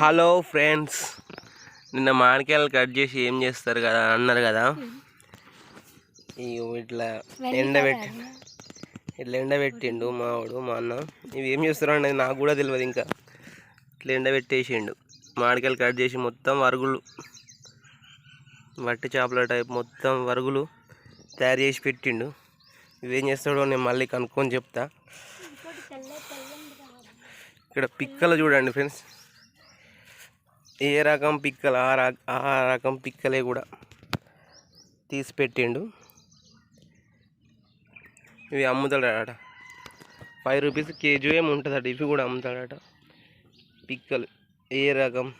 Hello friends నిన్న మామిడికాయలు cut చేసి ఏం చేస్తారు కదా అన్నారు కదా? ఇట్లా ఎండబెట్టి ఇట్లా ఎండబెట్టిండు మావాడు మా అన్న. ఇవి ఏం చేస్తారు అనేది నాకు కూడా తెలియదు ఇంకా. ఇట్లా ఎండబెట్టేసిండు మామిడికాయలు కట్ చేసి మొత్తం వరుగులు వట్టి చేపల టైప్ మొత్తం వరుగులు తయారు చేసి పెట్టిండు. ఇవేం చేస్తాడో నేను మళ్ళీ కనుక్కొని చెప్తా. ఇక్కడ పిక్కలు చూడండి ఫ్రెండ్స్. ఏ రకం పిక్కలు? ఆ ఆ రకం పిక్కలే కూడా తీసి పెట్టిండు ఇవి అమ్ముతాడట. ఫైవ్ రూపీస్ కేజీ ఏమి ఉంటుందట. ఇవి కూడా అమ్ముతాడట. పిక్కలు. ఏ రకం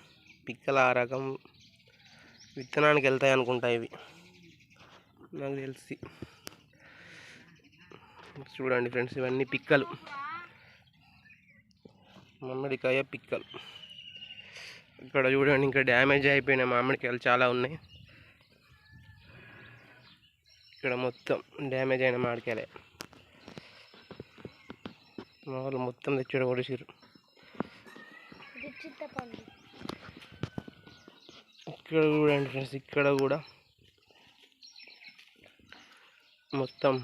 పిక్కలు? ఆ రకం విత్తనానికి వెళ్తాయి అనుకుంటా ఇవి. నాకు తెలిసి. చూడండి ఫ్రెండ్స్ ఇవన్నీ పిక్కలు. మామిడికాయ పిక్కలు. ఇక్కడ చూడండి ఇంకా డ్యామేజ్ అయిపోయిన మామిడికాయలు చాలా ఉన్నాయి. ఇక్కడ మొత్తం డ్యామేజ్ అయిన మామిడికాయలే. మా వాళ్ళు మొత్తం తెచ్చాడు ఒడిసిరు ఇక్కడ చూడండి ఫ్రెండ్స్ ఇక్కడ కూడా మొత్తం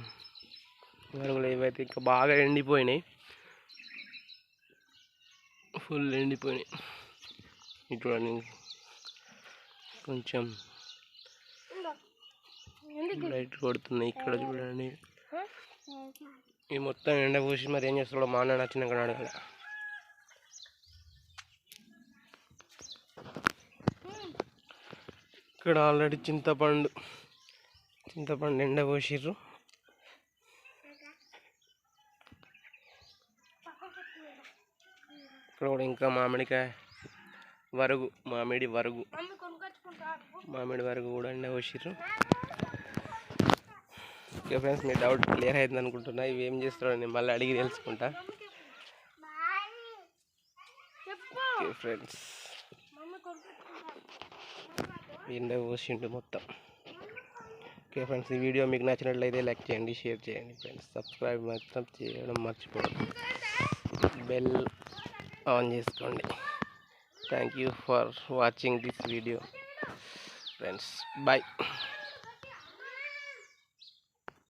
వరుగులు ఏవైతే ఇంకా బాగా ఎండిపోయినాయి ఫుల్ ఎండిపోయినాయి. ఇటు చూడండి కొంచెం లైట్ కొడుతుంది ఇక్కడ చూడండి? ఈ మొత్తం ఎండ పోసి మరి ఏం చేస్తాడో మా అన్న నచ్చినాక అడగాలి ఇక్కడ ఆల్రెడీ చింతపండు. చింతపండు ఎండ పోసిర్రు. ఇక్కడ కూడా ఇంకా మామిడికాయ వరుగు మామిడి వరుగు. మామిడి వరకు కూడా ఎండ పోసిర్రు ఓకే ఫ్రెండ్స్ మీ డౌట్ క్లియర్ అయింది అనుకుంటున్నా. ఇవి ఏం చేస్తారో నేను మళ్ళీ అడిగి తెలుసుకుంటా. ఓకే ఫ్రెండ్స్ ఎండ పోసిండు మొత్తం. ఓకే ఫ్రెండ్స్ ఈ వీడియో మీకు నచ్చినట్లయితే లైక్ చేయండి షేర్ చేయండి ఫ్రెండ్స్. సబ్స్క్రైబ్ మాత్రం చేయడం మర్చిపోవద్దు. బెల్ ఆన్ చేసుకోండి thank you for watching this video friends bye